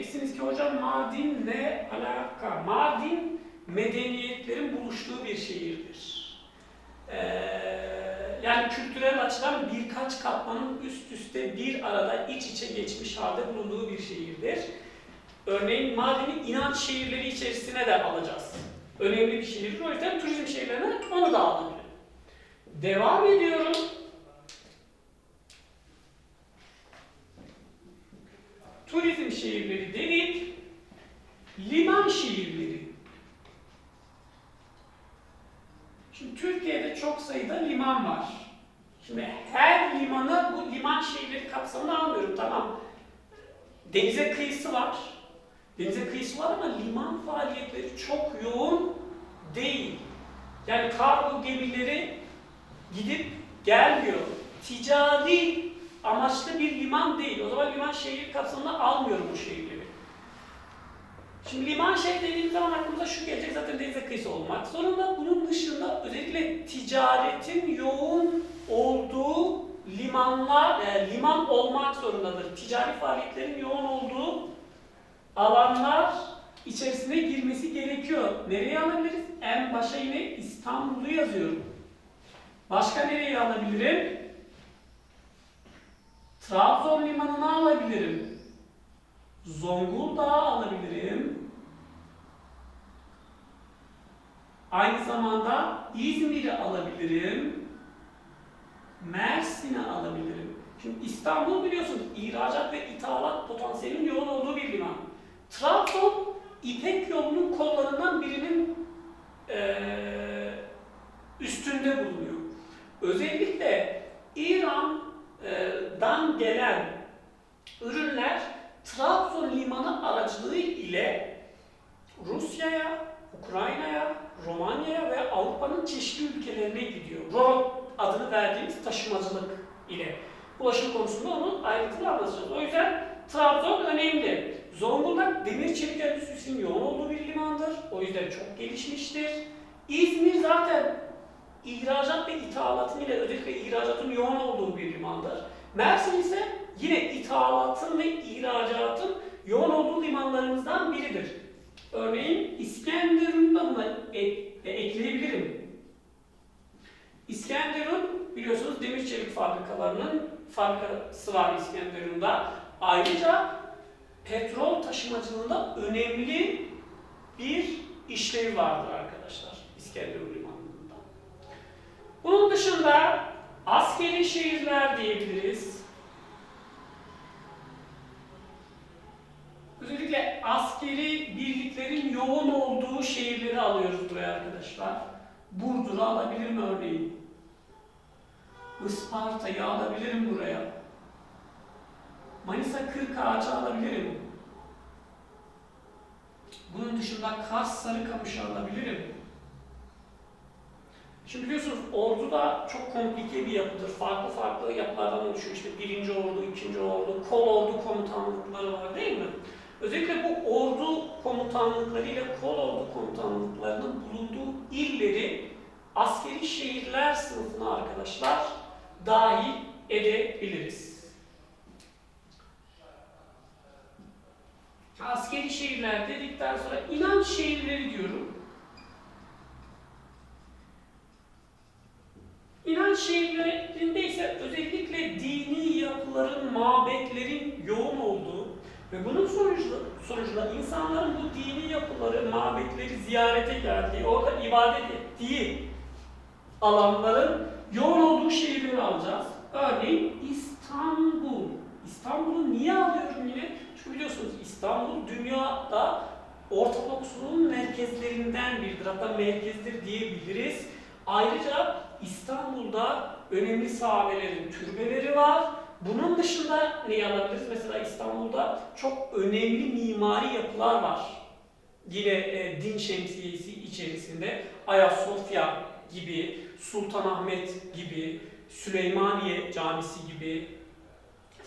Diyeceksiniz ki hocam Mardin ne alaka? Mardin medeniyetlerin buluştuğu bir şehirdir. Ee, yani kültürel açıdan birkaç katmanın üst üste bir arada iç içe geçmiş halde bulunduğu bir şehirdir. Örneğin Mardin'i inanç şehirleri içerisine de alacağız. Önemli bir şehirdir. O yüzden turizm şehirlerine onu da alabilirim. Devam ediyorum. Turizm şehirleri dedik. Liman şehirleri. Şimdi Türkiye'de çok sayıda liman var. Şimdi her limanı bu liman şehirleri kapsamına almıyorum. Tamam. Denize kıyısı var. Denize kıyısı var ama liman faaliyetleri çok yoğun değil. Yani kargo gemileri gidip gelmiyor. Ticari amaçlı bir liman değil. O zaman liman şehir kapsamına almıyorum bu şehirleri. Şimdi liman şehir dediğimiz zaman aklımıza şu gelecek zaten denize kıyısı olmak zorunda. Bunun dışında özellikle ticaretin yoğun olduğu limanlar, e, liman olmak zorundadır. Ticari faaliyetlerin yoğun olduğu alanlar içerisine girmesi gerekiyor. Nereye alabiliriz? En başa yine İstanbul'u yazıyorum. Başka nereye alabilirim? Trabzon limanını alabilirim. Zonguldak'ı alabilirim. Aynı zamanda İzmir'i alabilirim. Mersin'i alabilirim. Şimdi İstanbul biliyorsunuz ihracat ve ithalat potansiyelinin yoğun olduğu bir liman. Trabzon İpek yolunun kollarından birinin eee, üstünde bulunuyor. Özellikle İran'dan gelen ürünler Trabzon limanı aracılığı ile Rusya'ya, Ukrayna'ya, Romanya'ya ve Avrupa'nın çeşitli ülkelerine gidiyor. Ro adını verdiğimiz taşımacılık ile. Ulaşım konusunda onu ayrıntılı anlatacağız. O yüzden Trabzon önemli. Demir çelik endüstrisinin yoğun olduğu bir limandır. O yüzden çok gelişmiştir. İzmir zaten ihracat ve ithalatın ile özellikle ihracatın yoğun olduğu bir limandır. Mersin ise yine ithalatın ve ihracatın yoğun olduğu limanlarımızdan biridir. Örneğin İskenderun'u da buna ek- e, ekleyebilirim. İskenderun biliyorsunuz demir çelik fabrikalarının fabrikası var İskenderun'da. Ayrıca petrol taşımacılığında önemli bir işlevi vardır arkadaşlar İskenderun limanında. Bunun dışında askeri şehirler diyebiliriz. Özellikle askeri birliklerin yoğun olduğu şehirleri alıyoruz buraya arkadaşlar. Burdur'u alabilirim örneğin. Isparta'yı alabilirim buraya. Manisa Kırkağaç'ı alabilirim. Bunun dışında Kars Sarıkamış'ı alabilirim. Şimdi biliyorsunuz ordu da çok komplike bir yapıdır. Farklı farklı yapılardan oluşuyor. İşte birinci ordu, ikinci ordu, kol ordu komutanlıkları var değil mi? Özellikle bu ordu komutanlıkları ile kol ordu komutanlıklarının bulunduğu illeri askeri şehirler sınıfına arkadaşlar dahil edebiliriz. Askeri şehirler dedikten sonra inanç şehirleri diyorum. İnanç şehirlerinde ise özellikle dini yapıların, mabetlerin yoğun olduğu ve bunun sonucunda, sonucunda insanların bu dini yapıları, mabetleri ziyarete geldiği, orada ibadet ettiği alanların yoğun olduğu şehirleri alacağız. Örneğin İstanbul. İstanbul'u niye alıyorum yine? Çünkü biliyorsunuz İstanbul dünyada Ortodoksluğun merkezlerinden biridir. Hatta merkezdir diyebiliriz. Ayrıca İstanbul'da önemli sahabelerin türbeleri var. Bunun dışında neyi alabiliriz? Mesela İstanbul'da çok önemli mimari yapılar var. Yine e, din şemsiyesi içerisinde Ayasofya gibi, Sultanahmet gibi, Süleymaniye Camisi gibi,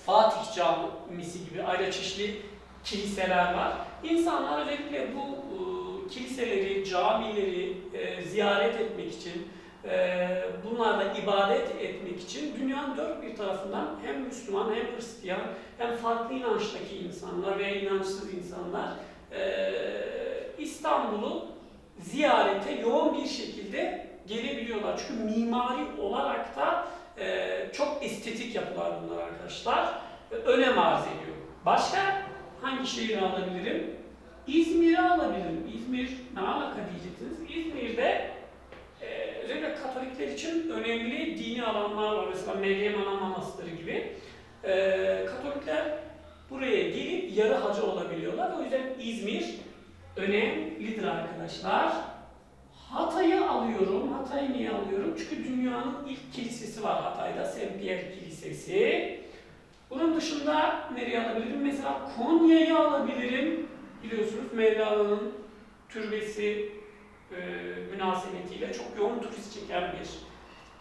Fatih Camisi gibi ayrıca çeşitli kiliseler var. İnsanlar özellikle bu e, kiliseleri, camileri e, ziyaret etmek için e, bunlarla ibadet etmek için dünyanın dört bir tarafından hem Müslüman hem Hristiyan hem farklı inançtaki insanlar ve inançsız insanlar e, İstanbul'u ziyarete yoğun bir şekilde gelebiliyorlar. Çünkü mimari olarak da e, çok estetik yapılar bunlar arkadaşlar. Ve önem arz ediyor. Başka hangi şehri alabilirim? İzmir'i alabilirim. İzmir ne alaka diyeceksiniz. İzmir'de e, özellikle Katolikler için önemli dini alanlar var. Mesela Meryem Ana Manastırı gibi. E, Katolikler buraya gelip yarı hacı olabiliyorlar. O yüzden İzmir önemlidir arkadaşlar. Hatay'ı alıyorum. Hatay'ı niye alıyorum? Çünkü dünyanın ilk kilisesi var Hatay'da. Pierre Kilisesi. Bunun dışında nereye alabilirim? Mesela Konya'yı alabilirim. Biliyorsunuz Mevlana'nın türbesi e, münasebetiyle çok yoğun turist çeken bir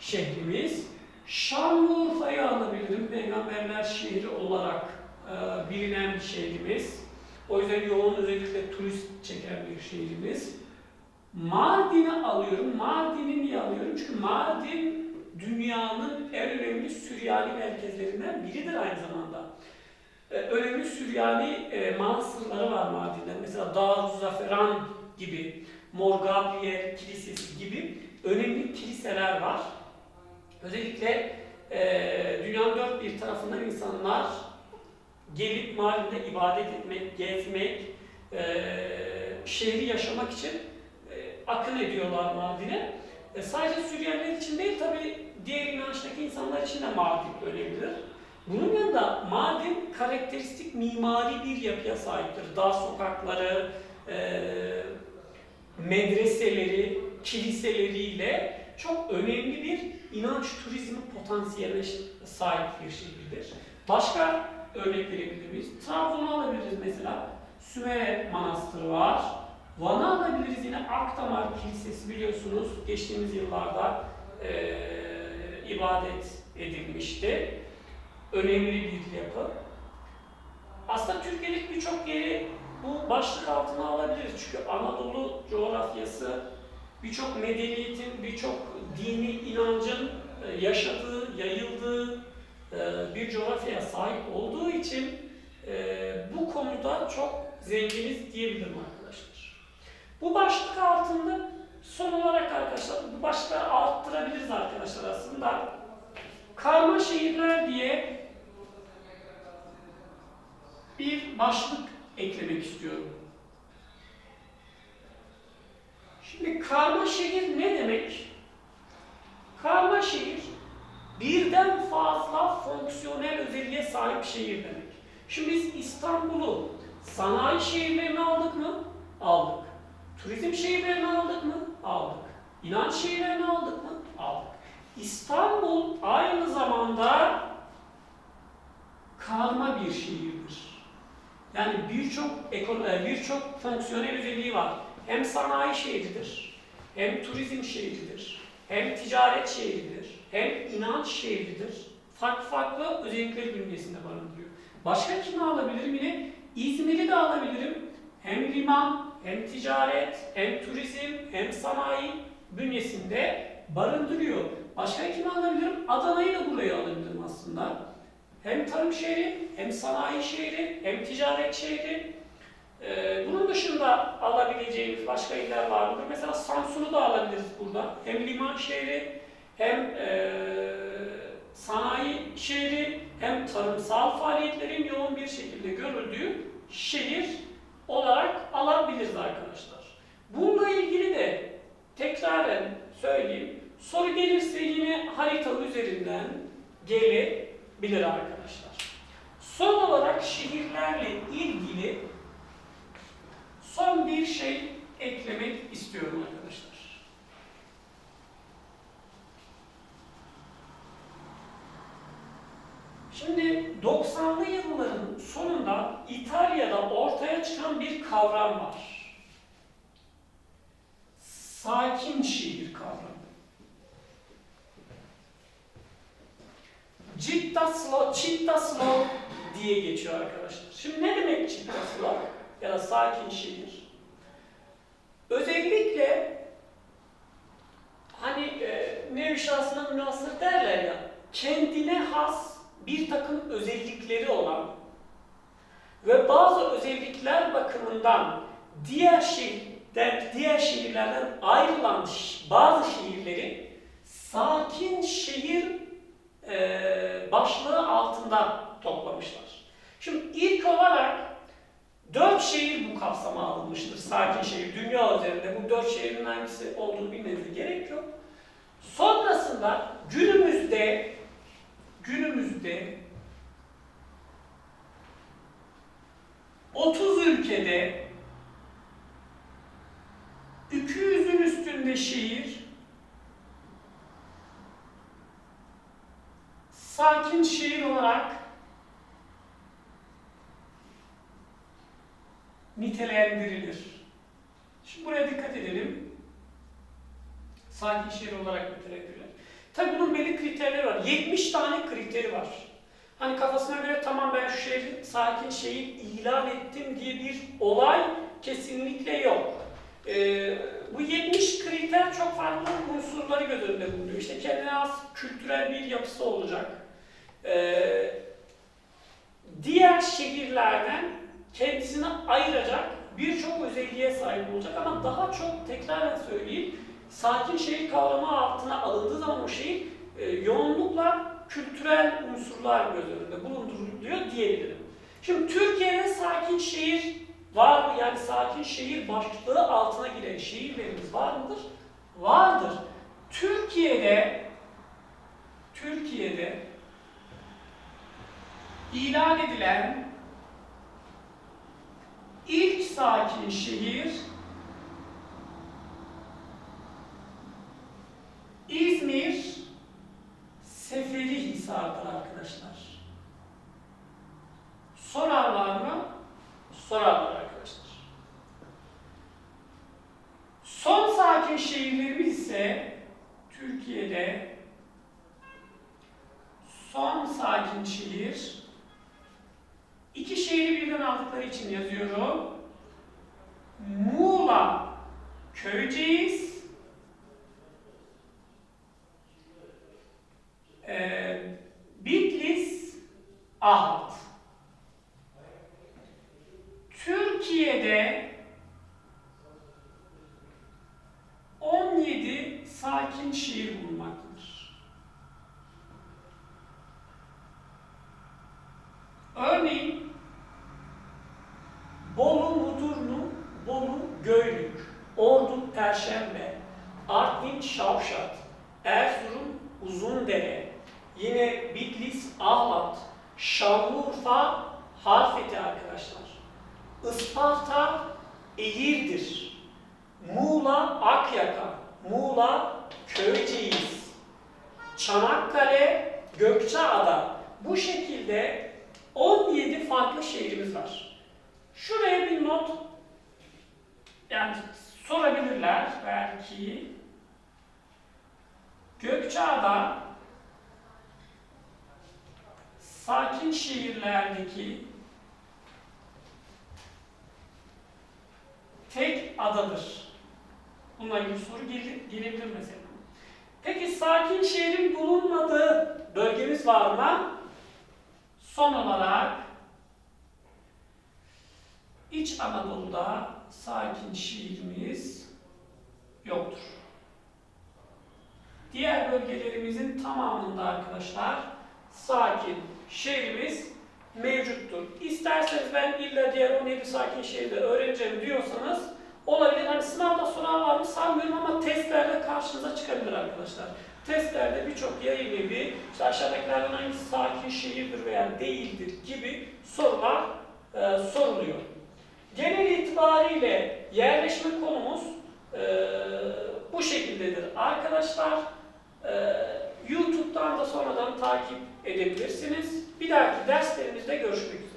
şehrimiz. Şanlıurfa'yı alabilirim. Peygamberler şehri olarak e, bilinen bir şehrimiz. O yüzden yoğun özellikle turist çeken bir şehrimiz. Mardin'i alıyorum. Mardin'i niye alıyorum? Çünkü Mardin dünyanın en önemli Süryani merkezlerinden biridir aynı zamanda. Ee, önemli Süryani e, manastırları var Mardin'de. Mesela Darüzzaferan gibi, Mor Gabriel Kilisesi gibi önemli kiliseler var. Özellikle e, dünyanın dört bir tarafından insanlar gelip Mardin'de ibadet etmek, gezmek, e, şehri yaşamak için akın ediyorlar Mardin'e. E, sadece Süryaniler için değil tabi diğer inançtaki insanlar için de Mardin önemlidir. Bunun yanında Mardin karakteristik mimari bir yapıya sahiptir. Dar sokakları, e, medreseleri, kiliseleriyle çok önemli bir inanç turizmi potansiyeline sahip bir şehirdir. Başka örnek verebilir miyiz? Trabzon'u alabiliriz mesela. Sümele Manastırı var. Van'ı alabiliriz yine Akdamar Kilisesi biliyorsunuz geçtiğimiz yıllarda e, ibadet edilmişti. Önemli bir yapı. Aslında Türkiye'deki birçok yeri bu başlık altına alabiliriz. Çünkü Anadolu coğrafyası birçok medeniyetin, birçok dini inancın e, yaşadığı, yayıldığı e, bir coğrafyaya sahip olduğu için e, bu konuda çok zenginiz diyebilirim arkadaşlar. Bu başlık altında son olarak arkadaşlar, bu başlığı arttırabiliriz arkadaşlar aslında. Karma şehirler diye bir başlık eklemek istiyorum. Şimdi karma şehir ne demek? Karma şehir birden fazla fonksiyonel özelliğe sahip şehir demek. Şimdi biz İstanbul'u sanayi şehirlerini aldık mı? Aldık. Turizm şehirlerini aldık mı? Aldık. İnanç şehirlerini aldık mı? Aldık. İstanbul aynı zamanda karma bir şehirdir. Yani birçok e, birçok fonksiyonel özelliği var. Hem sanayi şehridir, hem turizm şehridir, hem ticaret şehridir, hem inanç şehridir. Farklı farklı özellikleri bünyesinde barındırıyor. Başka kimi alabilirim? Yine İzmir'i de alabilirim. Hem liman, hem ticaret, hem turizm, hem sanayi bünyesinde barındırıyor. Başka kimi alabilirim? Adana'yı da buraya alabilirim aslında. Hem tarım şehri, hem sanayi şehri, hem ticaret şehri. Ee, bunun dışında alabileceğimiz başka iller var mıdır? Mesela Samsun'u da alabiliriz burada. Hem liman şehri, hem e, sanayi şehri, hem tarımsal faaliyetlerin yoğun bir şekilde görüldüğü şehir olarak alabiliriz arkadaşlar. Bununla ilgili de tekraren söyleyeyim. Soru gelirse yine harita üzerinden gelebilir arkadaşlar. Son olarak şehirlerle ilgili son bir şey eklemek istiyorum arkadaşlar. Şimdi 90'lı yılların sonunda İtalya'da ortaya çıkan bir kavram var. Sakin şehir kavramı. Cittaslo, Cittaslo diye geçiyor arkadaşlar. Şimdi ne demek Cittaslo ya da sakin şehir? Özellikle hani e, nevi şahsına münasır derler ya, kendine has bir takım özellikleri olan ve bazı özellikler bakımından diğer şehirden, diğer şehirlerden ayrılan bazı şehirleri sakin şehir e, başlığı altında toplamışlar. Şimdi ilk olarak dört şehir bu kapsama alınmıştır. Sakin şehir, dünya üzerinde bu dört şehrin hangisi olduğunu bilmenize gerek yok. Sonrasında günümüzde günümüzde 30 ülkede 200'ün üstünde şehir sakin şehir olarak nitelendirilir. Şimdi buraya dikkat edelim. Sakin şehir olarak nitelendirilir. Tabi bunun belli kriterleri var. 70 tane kriteri var. Hani kafasına göre tamam ben şu şehri sakin şehir ilan ettim diye bir olay kesinlikle yok. Ee, bu 70 kriter çok farklı unsurları göz önünde bulunuyor. İşte kendine has kültürel bir yapısı olacak. Ee, diğer şehirlerden kendisini ayıracak birçok özelliğe sahip olacak ama daha çok tekrar söyleyeyim sakin şehir kavramı altına alındığı zaman o şehir e, yoğunlukla kültürel unsurlar göz önünde bulunduruluyor diyebilirim. Şimdi Türkiye'de sakin şehir var mı? Yani sakin şehir başlığı altına giren şehirlerimiz var mıdır? Vardır. Türkiye'de Türkiye'de ilan edilen ilk sakin şehir İzmir Seferihisar'dır arkadaşlar. Sorarlar mı? Sorarlar arkadaşlar. Son sakin şehirlerimiz ise Türkiye'de son sakin şehir iki şehri birden aldıkları için yazıyorum. Muğla Köyceğiz Ee, Bitlis, Ahlat. Türkiye'de 17 sakin şehir bulunmaktadır. Örneğin Gökçeada. Bu şekilde 17 farklı şehrimiz var. Şuraya bir not yani sorabilirler belki. Gökçeada sakin şehirlerdeki tek adadır. Bununla ilgili soru gelebilir mesela. Sakin şehrin bulunmadığı bölgemiz var mı? Son olarak İç Anadolu'da sakin şehrimiz yoktur. Diğer bölgelerimizin tamamında arkadaşlar sakin şehrimiz mevcuttur. İsterseniz ben illa diğer 17 sakin şehirde öğreneceğim diyorsanız olabilir. Hani sınavda sorarlar çıkabilir arkadaşlar. Testlerde birçok yayın evi, işte aşağıdakilerden hangisi sakin şehirdir veya değildir gibi sorular e, soruluyor. Genel itibariyle yerleşme konumuz e, bu şekildedir arkadaşlar. E, YouTube'dan da sonradan takip edebilirsiniz. Bir dahaki derslerimizde görüşmek üzere.